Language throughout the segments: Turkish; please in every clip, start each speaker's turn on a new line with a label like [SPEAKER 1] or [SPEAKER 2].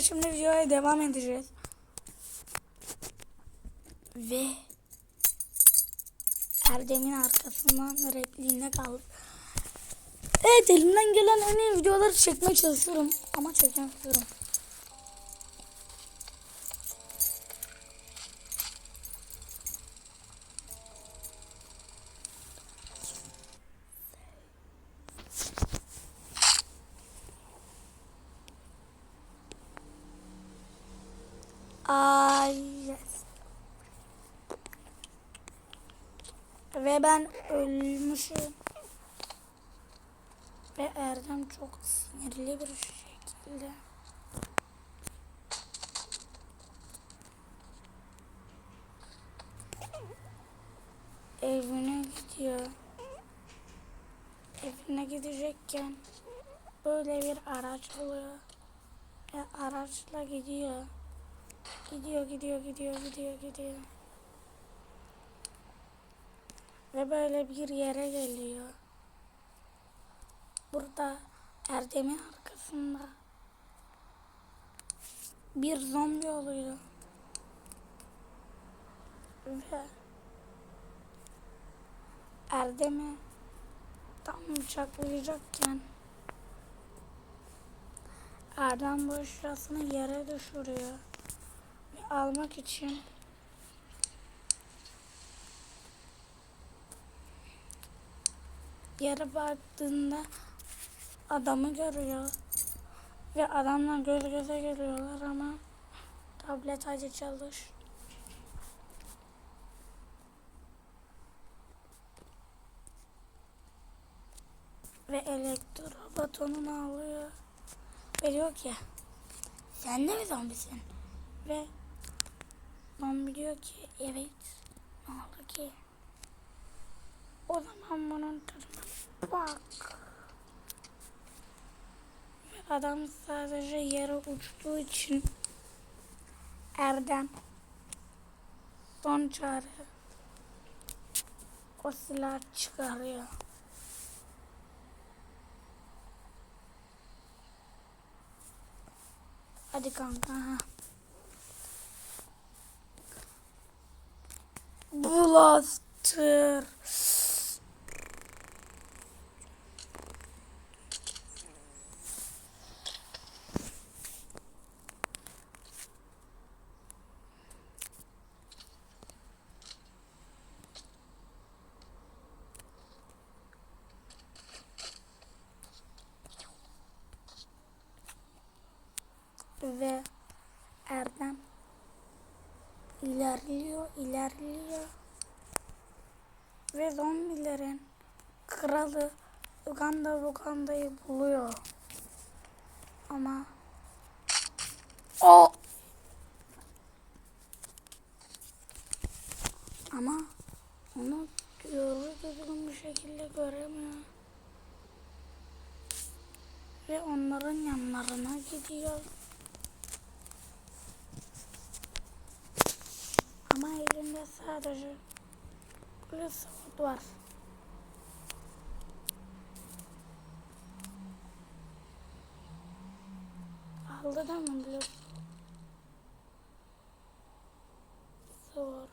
[SPEAKER 1] Şimdi videoya devam edeceğiz. Ve Erdem'in arkasından repliğine kaldık. Evet elimden gelen en iyi videoları çekmeye çalışıyorum. Ama çekemiyorum. Ay yes. Ve ben ölmüşüm. Ve Erdem çok sinirli bir şekilde. Evine gidiyor. Evine gidecekken böyle bir araç oluyor. Ve araçla gidiyor. Gidiyor, gidiyor, gidiyor, gidiyor, gidiyor. Ve böyle bir yere geliyor. Burada Erdem'in arkasında bir zombi oluyor. Ve Erdem'i tam bıçaklayacakken Erdem bu yere düşürüyor. Almak için yere baktığında adamı görüyor. Ve adamla göz göze geliyorlar ama tablet acı çalış. Ve elektro batonunu alıyor. Ve diyor ki sen de mi zombisin? Ve zombi diyor ki evet. Ne oldu ki? O zaman bunun tadına bak. Adam sadece yere uçtuğu için Erdem son çare o silah çıkarıyor. Hadi kanka. Blaster. Ve Erdem ilerliyor, ilerliyor. Ve zombilerin kralı Uganda Uganda'yı buluyor. Ama o ama onu doğru düzgün bir şekilde göremiyor. Ve onların yanlarına gidiyor. Ama elinde sadece sword var. Aldı da mı blue sword?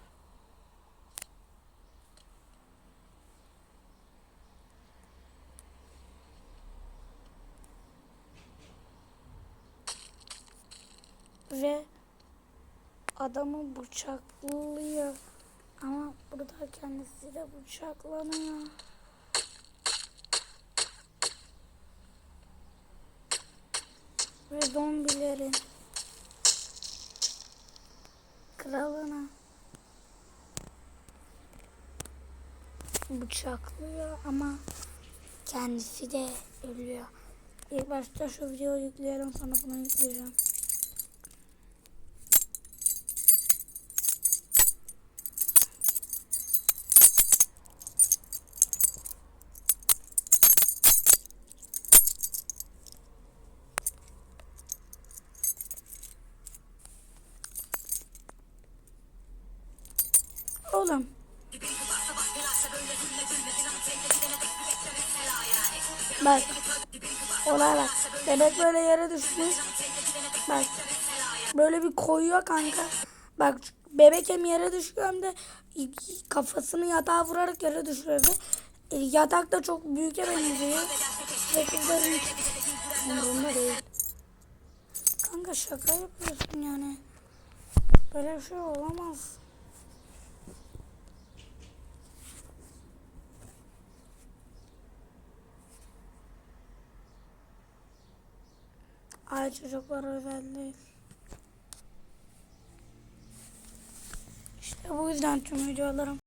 [SPEAKER 1] Ve adamı bıçaklıyor. Ama burada kendisi de bıçaklanıyor. Ve zombilerin kralına bıçaklıyor ama kendisi de ölüyor. İlk başta şu videoyu yükleyelim sonra bunu yükleyeceğim. Bak. Olay bak. Bebek böyle yere düşmüş. Bak. böyle bir koyuyor kanka. Bak bebek hem yere düşüyor hem de kafasını yatağa vurarak yere düşürüyor. Ve e, yatak da çok büyüke benziyor. Ve kızların umurunda değil. Kanka şaka yapıyorsun yani. Böyle bir şey olamaz. Ay çocuklar özel değil. İşte bu yüzden tüm videolarım